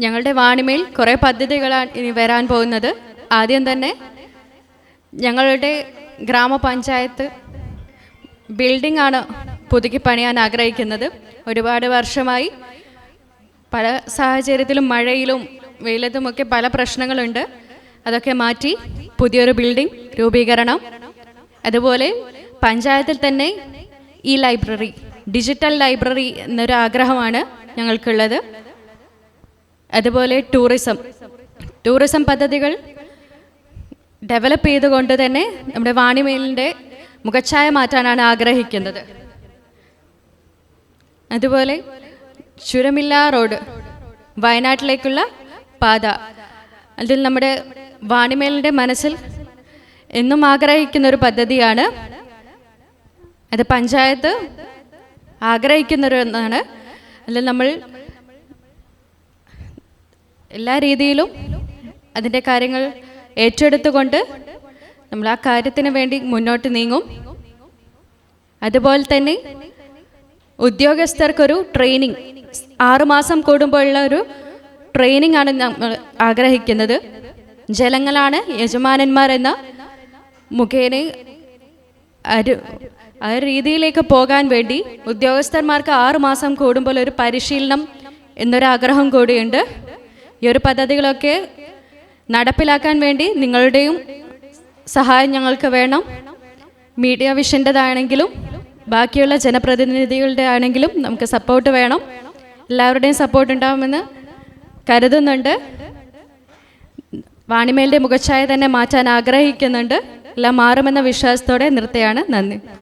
ഞങ്ങളുടെ വാണിമയിൽ കുറേ പദ്ധതികളാണ് ഇനി വരാൻ പോകുന്നത്. ആദ്യം തന്നെ ഞങ്ങളുടെ ഗ്രാമപഞ്ചായത്ത് ബിൽഡിംഗ് ആണ് പുതുക്കി പണിയാൻ ആഗ്രഹിക്കുന്നത്. ഒരുപാട് വർഷമായി പല സാഹചര്യത്തിലും മഴയിലും വെയിലത്തുമൊക്കെ പല പ്രശ്നങ്ങളുണ്ട്. അതൊക്കെ മാറ്റി പുതിയൊരു ബിൽഡിംഗ് രൂപീകരണം. അതുപോലെ പഞ്ചായത്തിൽ തന്നെ ഈ ലൈബ്രറി ഡിജിറ്റൽ ലൈബ്രറി എന്നൊരു ആഗ്രഹമാണ് ഞങ്ങൾക്കുള്ളത്. അതുപോലെ ടൂറിസം. ടൂറിസം പദ്ധതികൾ ഡെവലപ്പ് ചെയ്തുകൊണ്ട് തന്നെ നമ്മുടെ വാണിമേലിന്റെ മുഖച്ഛായ മാറ്റാനാണ് ആഗ്രഹിക്കുന്നത്. അതുപോലെ ചുരമില്ല റോഡ് വയനാട്ടിലേക്കുള്ള പാത. അതിൽ നമ്മുടെ വാണിമേലിന്റെ മനസ്സിൽ എന്നും ആഗ്രഹിക്കുന്ന ഒരു പദ്ധതിയാണ്. അത് പഞ്ചായത്ത് ആഗ്രഹിക്കുന്നൊരു ഒന്നാണ്. അതിൽ നമ്മൾ എല്ലാ രീതിയിലും അതിന്റെ കാര്യങ്ങൾ ഏറ്റെടുത്തുകൊണ്ട് നമ്മൾ ആ കാര്യത്തിന് വേണ്ടി മുന്നോട്ട് നീങ്ങും. അതുപോലെ തന്നെ ഉദ്യോഗസ്ഥർക്കൊരു ട്രെയിനിങ് ആറുമാസം കൂടുമ്പോഴുള്ള ഒരു ട്രെയിനിങ് ആണ് നമ്മൾ ആഗ്രഹിക്കുന്നത്. ജലങ്ങളാണ് യജമാനന്മാർ എന്ന മുഖേന ഒരു ആ രീതിയിലേക്ക് പോകാൻ വേണ്ടി ഉദ്യോഗസ്ഥന്മാർക്ക് ആറുമാസം കൂടുമ്പോൾ ഒരു പരിശീലനം എന്നൊരാഗ്രഹം കൂടിയുണ്ട്. ഈ ഒരു പദ്ധതികളൊക്കെ നടപ്പിലാക്കാൻ വേണ്ടി നിങ്ങളുടെയും സഹായം ഞങ്ങൾക്ക് വേണം. മീഡിയ വിഷന്റെതാണെങ്കിലും ബാക്കിയുള്ള ജനപ്രതിനിധികളുടെ ആണെങ്കിലും നമുക്ക് സപ്പോർട്ട് വേണം. എല്ലാവരുടെയും സപ്പോർട്ട് ഉണ്ടാകുമെന്ന് കരുതുന്നുണ്ട്. വാണിമേലിന്റെ മുഖച്ഛായ തന്നെ മാറ്റാൻ ആഗ്രഹിക്കുന്നുണ്ട്. എല്ലാം മാറുമെന്ന വിശ്വാസത്തോടെ നിർത്തുകയാണ്. നന്ദി.